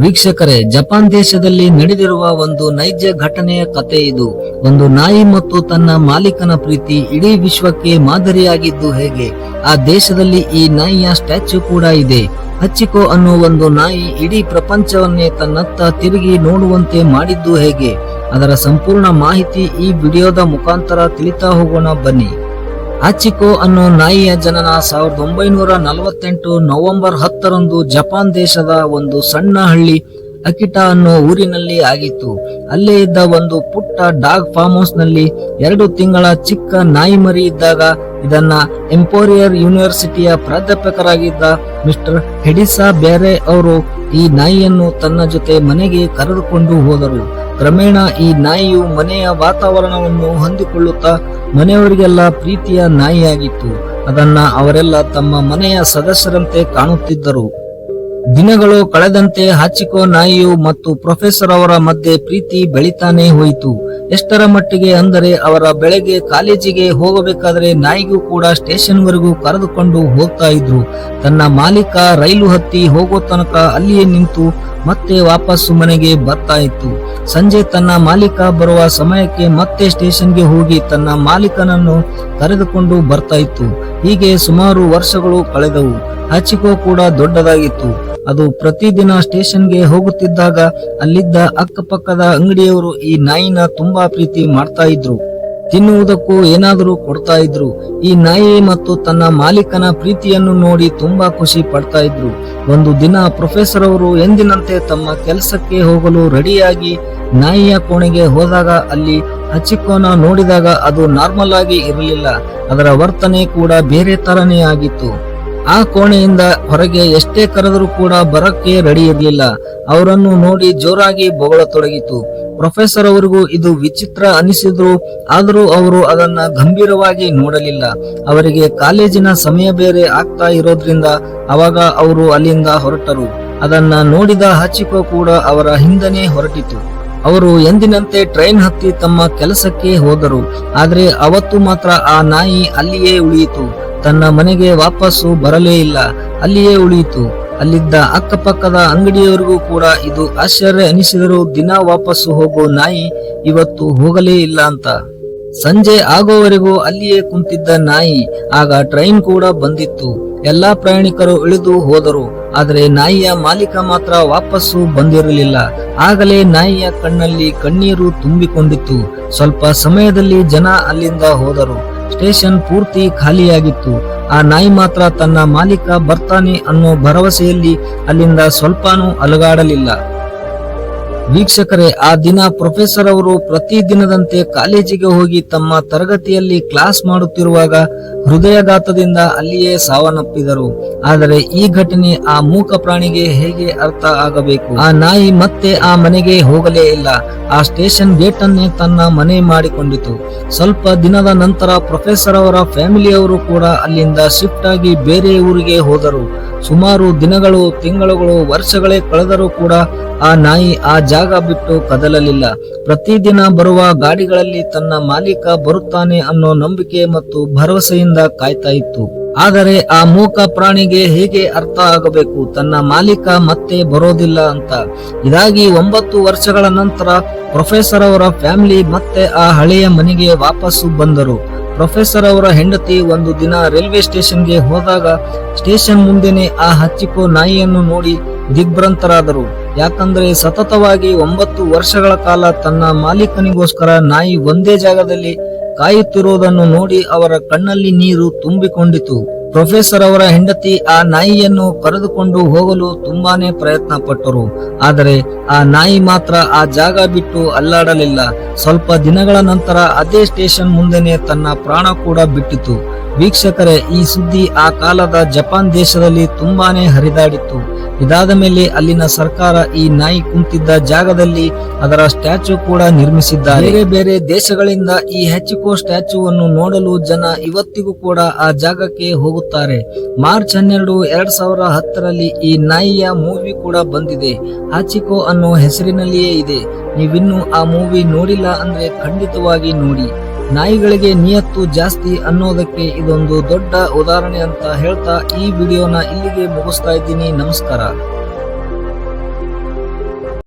ವೀಕ್ಷಕರೇ, ಜಪಾನ್ ದೇಶದಲ್ಲಿ ನಡೆದಿರುವ ಒಂದು ನೈಜ ಘಟನೆಯ ಕತೆ ಇದು. ಒಂದು ನಾಯಿ ಮತ್ತು ತನ್ನ ಮಾಲೀಕನ ಪ್ರೀತಿ ಇಡೀ ವಿಶ್ವಕ್ಕೆ ಮಾದರಿಯಾಗಿದ್ದು ಹೇಗೆ? ಆ ದೇಶದಲ್ಲಿ ಈ ನಾಯಿಯ ಸ್ಟ್ಯಾಚ್ಯೂ ಕೂಡ ಇದೆ. ಹಚ್ಚಿಕೋ ಅನ್ನೋ ಒಂದು ನಾಯಿ ಇಡೀ ಪ್ರಪಂಚವನ್ನೇ ತನ್ನತ್ತ ತಿರುಗಿ ನೋಡುವಂತೆ ಮಾಡಿದ್ದು ಹೇಗೆ? ಅದರ ಸಂಪೂರ್ಣ ಮಾಹಿತಿ ಈ ವಿಡಿಯೋದ ಮುಖಾಂತರ ತಿಳಿತಾ ಹೋಗೋಣ ಬನ್ನಿ. ಆಚಿಕೋ ಅನ್ನೋ ನಾಯಿಯ ಜನನ ಸಾವಿರದ ಒಂಬೈನೂರ ನಲವತ್ತೆಂಟು ನವೆಂಬರ್ ಹತ್ತರಂದು ಜಪಾನ್ ದೇಶದ ಒಂದು ಸಣ್ಣ ಹಳ್ಳಿ ಅಕಿಟಾ ಅನ್ನೋ ಊರಿನಲ್ಲಿ ಆಗಿತ್ತು. ಅಲ್ಲೇ ಇದ್ದ ಒಂದು ಪುಟ್ಟ ಡಾಗ್ ಫಾರ್ಮ್ ಹೌಸ್ನಲ್ಲಿ ಎರಡು ತಿಂಗಳ ಚಿಕ್ಕ ನಾಯಿ ಮರಿ ಇದ್ದಾಗ ಇದನ್ನ ಎಂಪೋರಿಯರ್ ಯೂನಿವರ್ಸಿಟಿಯ ಪ್ರಾಧ್ಯಾಪಕರಾಗಿದ್ದ ಮಿಸ್ಟರ್ ಹೆಡಿಸಾ ಬೇರೆ ಅವರು ಈ ನಾಯಿಯನ್ನು ತನ್ನ ಜೊತೆ ಮನೆಗೆ ಕರೆದುಕೊಂಡು ಹೋದರು. ಕ್ರಮೇಣ ಈ ನಾಯಿಯು ಮನೆಯ ವಾತಾವರಣವನ್ನು ಹೊಂದಿಕೊಳ್ಳುತ್ತಾ ಮನೆಯವರಿಗೆಲ್ಲ ಪ್ರೀತಿಯ ನಾಯಿಯಾಗಿತ್ತು. ಅದನ್ನ ಅವರೆಲ್ಲ ತಮ್ಮ ಮನೆಯ ಸದಸ್ಯರಂತೆ ಕಾಣುತ್ತಿದ್ದರು. ದಿನಗಳು ಕಳೆದಂತೆ ಹಾಚಿಕೋ ನಾಯಿಯು ಮತ್ತು ಪ್ರೊಫೆಸರ್ ಅವರ ಮಧ್ಯೆ ಪ್ರೀತಿ ಬೆಳಿತಾನೆ ಹೋಯಿತು. ಎಷ್ಟರ ಮಟ್ಟಿಗೆ ಅಂದರೆ ಅವರ ಬೆಳಗ್ಗೆ ಕಾಲೇಜಿಗೆ ಹೋಗಬೇಕಾದರೆ ನಾಯಿಗೂ ಕೂಡ ಸ್ಟೇಷನ್ ವರೆಗೂ ಕರೆದುಕೊಂಡು ಹೋಗ್ತಾ ಇದ್ರು. ತನ್ನ ಮಾಲೀಕ ರೈಲು ಹತ್ತಿ ಹೋಗೋ ತನಕ ಅಲ್ಲಿಯೇ ನಿಂತು ಮತ್ತೆ ವಾಪಸ್ಸು ಮನೆಗೆ ಬರ್ತಾ ಇತ್ತು. ಸಂಜೆ ತನ್ನ ಮಾಲೀಕ ಬರುವ ಸಮಯಕ್ಕೆ ಮತ್ತೆ ಸ್ಟೇಷನ್ಗೆ ಹೋಗಿ ತನ್ನ ಮಾಲೀಕನನ್ನು ಕರೆದುಕೊಂಡು ಬರ್ತಾ ಇತ್ತು. ಹೀಗೆ ಸುಮಾರು ವರ್ಷಗಳು ಕಳೆದವು. ಹಚಿಕೋ ಕೂಡ ದೊಡ್ಡದಾಗಿತ್ತು. ಅದು ಪ್ರತಿದಿನ ಸ್ಟೇಷನ್ಗೆ ಹೋಗುತ್ತಿದ್ದಾಗ ಅಲ್ಲಿದ್ದ ಅಕ್ಕಪಕ್ಕದ ಅಂಗಡಿಯವರು ಈ ನಾಯಿನ ತುಂಬಾ ಪ್ರೀತಿ ಮಾಡ್ತಾ ಇದ್ರು. ತಿನ್ನುವುದಕ್ಕೂ ಏನಾದರೂ ಕೊಡ್ತಾ ಇದ್ರು. ಈ ನಾಯಿ ಮತ್ತು ತನ್ನ ಮಾಲೀಕನ ಪ್ರೀತಿಯನ್ನು ನೋಡಿ ತುಂಬಾ ಖುಷಿ ಪಡ್ತಾ ಇದ್ರು. ಒಂದು ದಿನ ಪ್ರೊಫೆಸರ್ ಅವರು ಎಂದಿನಂತೆ ತಮ್ಮ ಕೆಲಸಕ್ಕೆ ಹೋಗಲು ರೆಡಿಯಾಗಿ ನಾಯಿಯ ಕೋಣೆಗೆ ಹೋದಾಗ ಅಲ್ಲಿ ಹಚ್ಚಿಕೋನ ನೋಡಿದಾಗ ಅದು ನಾರ್ಮಲ್ ಆಗಿ ಇರಲಿಲ್ಲ. ಅದರ ವರ್ತನೆ ಕೂಡ ಬೇರೆ ತರನೇ ಆಗಿತ್ತು. ಆ ಕೋಣೆಯಿಂದ ಹೊರಗೆ ಎಷ್ಟೇ ಕರೆದರೂ ಕೂಡ ಬರಕ್ಕೆ ರೆಡಿ ಇರಲಿಲ್ಲ. ಅವರನ್ನು ನೋಡಿ ಜೋರಾಗಿ ಬೊಗಳತೊಡಗಿತು. ಪ್ರೊಫೆಸರ್ ಅವರಿಗೂ ಇದು ವಿಚಿತ್ರ ಅನಿಸಿದ್ರು. ಆದರೂ ಅವರು ಅದನ್ನ ಗಂಭೀರವಾಗಿ ನೋಡಲಿಲ್ಲ. ಅವರಿಗೆ ಕಾಲೇಜಿನ ಸಮಯ ಬೇರೆ ಆಗ್ತಾ ಇರೋದ್ರಿಂದ ಅವಾಗ ಅವರು ಅಲ್ಲಿಂದ ಹೊರಟರು. ಅದನ್ನ ನೋಡಿದ ಹಚಿಕೋ ಕೂಡ ಅವರ ಹಿಂದನೆ ಹೊರಟಿತು. ಅವರು ಎಂದಿನಂತೆ ಟ್ರೈನ್ ಹತ್ತಿ ತಮ್ಮ ಕೆಲಸಕ್ಕೆ ಹೋದರು. ಆದರೆ ಅವತ್ತು ಮಾತ್ರ ಆ ನಾಯಿ ಅಲ್ಲಿಯೇ ಉಳಿಯಿತು. ತನ್ನ ಮನೆಗೆ ವಾಪಸ್ಸು ಬರಲೇ ಇಲ್ಲ. ಅಲ್ಲಿಯೇ ಉಳಿಯಿತು. ಅಲ್ಲಿದ್ದ ಅಕ್ಕಪಕ್ಕದ ಅಂಗಡಿಯವರಿಗೂ ಕೂಡ ಇದು ಆಶ್ಚರ್ಯ ಅನಿಸಿದರೂ ದಿನ ವಾಪಸ್ಸು ಹೋಗೋ ನಾಯಿ ಇವತ್ತು ಹೋಗಲೇ ಇಲ್ಲ ಅಂತ. ಸಂಜೆ ಆಗೋವರೆಗೂ ಅಲ್ಲಿಯೇ ಕುಂತಿದ್ದ ನಾಯಿ, ಆಗ ಟ್ರೈನ್ ಕೂಡ ಬಂದಿತ್ತು. ಎಲ್ಲಾ ಪ್ರಯಾಣಿಕರು ಇಳಿದು ಹೋದರು. ಆದರೆ ನಾಯಿಯ ಮಾಲೀಕ ಮಾತ್ರ ವಾಪಸ್ಸು ಬಂದಿರಲಿಲ್ಲ. ಆಗಲೇ ನಾಯಿಯ ಕಣ್ಣಲ್ಲಿ ಕಣ್ಣೀರು ತುಂಬಿಕೊಂಡಿತ್ತು. ಸ್ವಲ್ಪ ಸಮಯದಲ್ಲಿ ಜನ ಅಲ್ಲಿಂದ ಹೋದರು. ಸ್ಟೇಷನ್ ಪೂರ್ತಿ ಖಾಲಿಯಾಗಿತ್ತು. ಆ ನಾಯಿ ಮಾತ್ರ ತನ್ನ ಮಾಲೀಕ ಬರ್ತಾನೆ ಅನ್ನೋ ಭರವಸೆಯಲ್ಲಿ ಅಲ್ಲಿಂದ ಸ್ವಲ್ಪನೂ ಅಲಗಾಡಲಿಲ್ಲ. ವೀಕ್ಷಕರೇ, ಆ ದಿನ ಪ್ರೊಫೆಸರ್ ಅವರು ಪ್ರತಿ ದಿನದಂತೆ ಕಾಲೇಜಿಗೆ ಹೋಗಿ ತಮ್ಮ ತರಗತಿಯಲ್ಲಿ ಕ್ಲಾಸ್ ಮಾಡುತ್ತಿರುವಾಗ ಹೃದಯಘಾತದಿಂದ ಅಲ್ಲಿಯೇ ಸಾವನ್ನಪ್ಪಿದರು. ಆದರೆ ಈ ಘಟನೆ ಆ ಮೂಕ ಪ್ರಾಣಿಗೆ ಹೇಗೆ ಅರ್ಥ ಆಗಬೇಕು? ಆ ನಾಯಿ ಮತ್ತೆ ಆ ಮನೆಗೆ ಹೋಗಲೇ ಇಲ್ಲ. ಆ ಸ್ಟೇಷನ್ ಗೇಟ್ ಅನ್ನೇ ತನ್ನ ಮನೆ ಮಾಡಿಕೊಂಡಿತು. ಸ್ವಲ್ಪ ದಿನದ ನಂತರ ಪ್ರೊಫೆಸರ್ ಅವರ ಫ್ಯಾಮಿಲಿಯವರು ಕೂಡ ಅಲ್ಲಿಂದ ಶಿಫ್ಟ್ ಆಗಿ ಬೇರೆ ಊರಿಗೆ ಹೋದರು. ಸುಮಾರು ದಿನಗಳು, ತಿಂಗಳುಗಳು, ವರ್ಷಗಳೇ ಕಳೆದರೂ ಕೂಡ ಆ ನಾಯಿ ಆ ಜಾಗ ಬಿಟ್ಟು ಕದಲಲಿಲ್ಲ. ಪ್ರತಿದಿನ ಬರುವ ಗಾಡಿಗಳಲ್ಲಿ ತನ್ನ ಮಾಲೀಕ ಬರುತ್ತಾನೆ ಅನ್ನೋ ನಂಬಿಕೆ ಮತ್ತು ಭರವಸೆಯಿಂದ ಕಾಯ್ತಾ ಇತ್ತು. ಆದರೆ ಆ ಮೂಕ ಪ್ರಾಣಿಗೆ ಹೇಗೆ ಅರ್ಥ ಆಗಬೇಕು? ತನ್ನ ಮಾಲೀಕ ಮತ್ತೆ ಬರೋದಿಲ್ಲ ಅಂತ. ಇದಾಗಿ ಒಂಬತ್ತು ವರ್ಷಗಳ ನಂತರ ಪ್ರೊಫೆಸರ್ ಅವರ ಫ್ಯಾಮಿಲಿ ಮತ್ತೆ ಆ ಹಳೆಯ ಮನೆಗೆ ವಾಪಸ್ಸು ಬಂದರು. ಪ್ರೊಫೆಸರ್ ಅವರ ಹೆಂಡತಿ ಒಂದು ದಿನ ರೈಲ್ವೆ ಸ್ಟೇಷನ್ಗೆ ಹೋದಾಗ ಸ್ಟೇಷನ್ ಮುಂದೆನೆ ಆ ಹಚ್ಚಿಕೋ ನಾಯಿಯನ್ನು ನೋಡಿ ದಿಗ್ಭ್ರಾಂತರಾದರು. ಯಾಕಂದ್ರೆ ಸತತವಾಗಿ ಒಂಬತ್ತು ವರ್ಷಗಳ ಕಾಲ ತನ್ನ ಮಾಲೀಕನಿಗೋಸ್ಕರ ನಾಯಿ ಒಂದೇ ಜಾಗದಲ್ಲಿ ಕಾಯುತ್ತಿರುವುದನ್ನು ನೋಡಿ ಅವರ ಕಣ್ಣಲ್ಲಿ ನೀರು ತುಂಬಿಕೊಂಡಿತು. ಪ್ರೊಫೆಸರ್ ಅವರ ಹೆಂಡತಿ ಆ ನಾಯಿಯನ್ನು ಕರೆದುಕೊಂಡು ಹೋಗಲು ತುಂಬಾನೇ ಪ್ರಯತ್ನ ಪಟ್ಟರು ಆದರೆ ಆ ನಾಯಿ ಮಾತ್ರ ಆ ಜಾಗ ಬಿಟ್ಟು ಅಲ್ಲಾಡಲಿಲ್ಲ. ಸ್ವಲ್ಪ ದಿನಗಳ ನಂತರ ಅದೇ ಸ್ಟೇಷನ್ ಮುಂದೆನೆ ತನ್ನ ಪ್ರಾಣ ಕೂಡ ಬಿಟ್ಟಿತು. ವೀಕ್ಷಕರೇ, ಈ ಸುದ್ದಿ ಆ ಕಾಲದ ಜಪಾನ್ ದೇಶದಲ್ಲಿ ತುಂಬಾನೇ ಹರಿದಾಡಿತ್ತು. ಇದಾದ ಮೇಲೆ ಅಲ್ಲಿನ ಸರ್ಕಾರ ಈ ನಾಯಿ ಕುಂತಿದ್ದ ಜಾಗದಲ್ಲಿ ಅದರ ಸ್ಟ್ಯಾಚು ಕೂಡ ನಿರ್ಮಿಸಿದ್ದಾರೆ. ಬೇರೆ ಬೇರೆ ದೇಶಗಳಿಂದ ಈ ಹೆಚ್ಕೋ ಸ್ಟ್ಯಾಚುವನ್ನು ನೋಡಲು ಜನ ಇವತ್ತಿಗೂ ಕೂಡ ಆ ಜಾಗಕ್ಕೆ ಹೋಗುತ್ತಾರೆ. ಮಾರ್ಚ್ ಹನ್ನೆರಡು, ಎರಡ್ ಸಾವಿರ ಹತ್ತರಲ್ಲಿ ಈ ನಾಯಿಯ ಮೂವಿ ಕೂಡ ಬಂದಿದೆ. ಹಾಚಿಕೋ ಅನ್ನೋ ಹೆಸರಿನಲ್ಲಿಯೇ ಇದೆ. ನೀವಿನ್ನೂ ಆ ಮೂವಿ ನೋಡಿಲ್ಲ ಅಂದ್ರೆ ಖಂಡಿತವಾಗಿ ನೋಡಿ. ನಾಯಿಗಳಿಗೆ ನಿಯತ್ತು ಜಾಸ್ತಿ ಅನ್ನೋದಕ್ಕೆ ಇದೊಂದು ದೊಡ್ಡ ಉದಾಹರಣೆ ಅಂತ ಹೇಳ್ತಾ ಈ ವಿಡಿಯೋನ ಇಲ್ಲಿಗೆ ಮುಗಿಸ್ತಾ ಇದ್ದೀನಿ. ನಮಸ್ಕಾರ.